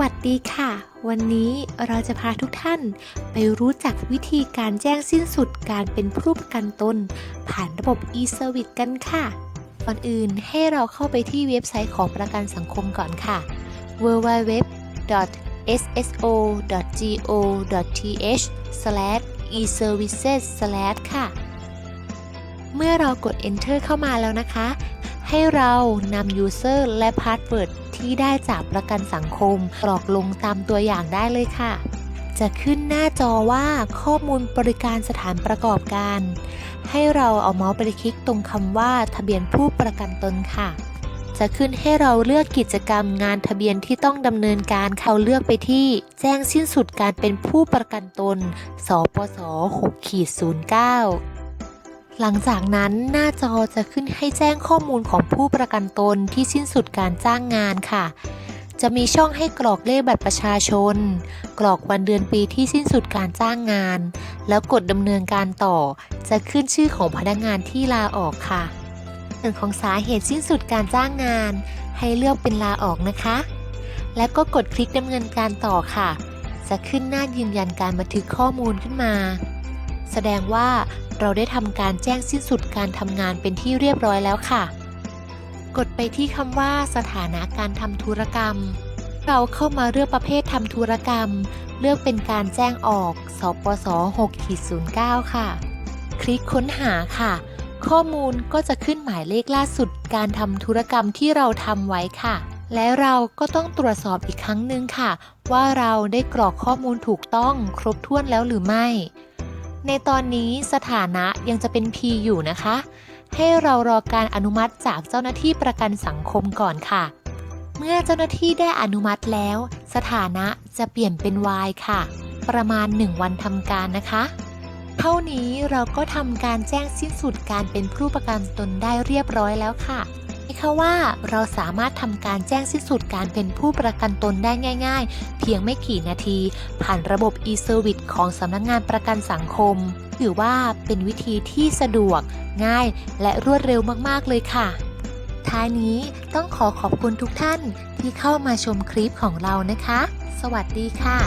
วัสดีค่ะ วันนี้เราจะพาทุกท่านไปรู้จักวิธีการแจ้งสิ้นสุดการเป็นผู้ประกันตน ผ่านระบบ e-service กันค่ะ ก่อนอื่นให้เราเข้าไปที่เว็บไซต์ของประกันสังคมก่อนค่ะ www.sso.go.th/eservices/ ค่ะ เมื่อเรากด enter เข้ามาแล้วนะคะ ให้เรานำ user และ password ที่ได้จากประกันสังคมกรอกลงตามตัวอย่างได้เลยค่ะ จะขึ้นหน้าจอว่าข้อมูลบริการสถานประกอบการ ให้เราเอาเมาส์ไปคลิกตรงคำว่าทะเบียนผู้ประกันตนค่ะ จะขึ้นให้เราเลือกกิจกรรมงานทะเบียนที่ต้องดำเนินการเขาเลือกไปที่ แจ้งสิ้นสุดการเป็นผู้ประกันตน สปสขข.09 หลังจากนั้นหน้าจอจะขึ้นให้แจ้งข้อมูลของผู้ประกันตนที่สิ้นสุดการจ้างงานค่ะ จะมีช่องให้กรอกเลขบัตรประชาชน กรอกวันเดือนปีที่สิ้นสุดการจ้างงาน แล้วกดดำเนินการต่อ จะขึ้นชื่อของพนักงานที่ลาออกค่ะส่วนของสาเหตุสิ้นสุดการจ้างงาน ให้เลือกเป็นลาออกนะคะ แล้วก็กดคลิกดำเนินการต่อค่ะ จะขึ้นหน้ายืนยันการบันทึกข้อมูลขึ้นมา แสดงว่า เราได้ทำการแจ้งสิ้นสุดการทำงานเป็นที่เรียบร้อยแล้วค่ะ กดไปที่คำว่าสถานะการทำธุรกรรม เราเข้ามาเลือกประเภททำธุรกรรม เลือกเป็นการแจ้งออกสปส6-09 ค่ะ คลิกค้นหาค่ะ ข้อมูลก็จะขึ้นหมายเลขล่าสุด การทำธุรกรรมที่เราทำไว้ค่ะ และเราก็ต้องตรวจสอบอีกครั้งหนึ่งค่ะ ว่าเราได้กรอกข้อมูลถูกต้องครบถ้วนแล้วหรือไม่ ในตอนนี้สถานะยังจะเป็น P อยู่นะคะ ให้เรารอการอนุมัติจากเจ้าหน้าที่ประกันสังคมก่อนค่ะ เมื่อเจ้าหน้าที่ได้อนุมัติแล้ว สถานะจะเปลี่ยนเป็น Y ค่ะ ประมาณ 1 วันทำการนะคะ เท่านี้เราก็ทำการแจ้งสิ้นสุดการเป็นผู้ประกันตนได้เรียบร้อยแล้วค่ะ คะว่า เราสามารถทำการแจ้งสิ้นสุดการเป็นผู้ประกันตนได้ง่าย ๆ เพียงไม่กี่นาที ผ่านระบบ e-service ของสำนักงงานประกันสังคม ถือว่าเป็นวิธีที่สะดวก ง่าย และรวดเร็วมากๆเลยค่ะ ท้ายนี้ต้องขอขอบคุณทุกท่านที่เข้ามาชมคลิปของเรานะคะ สวัสดีค่ะ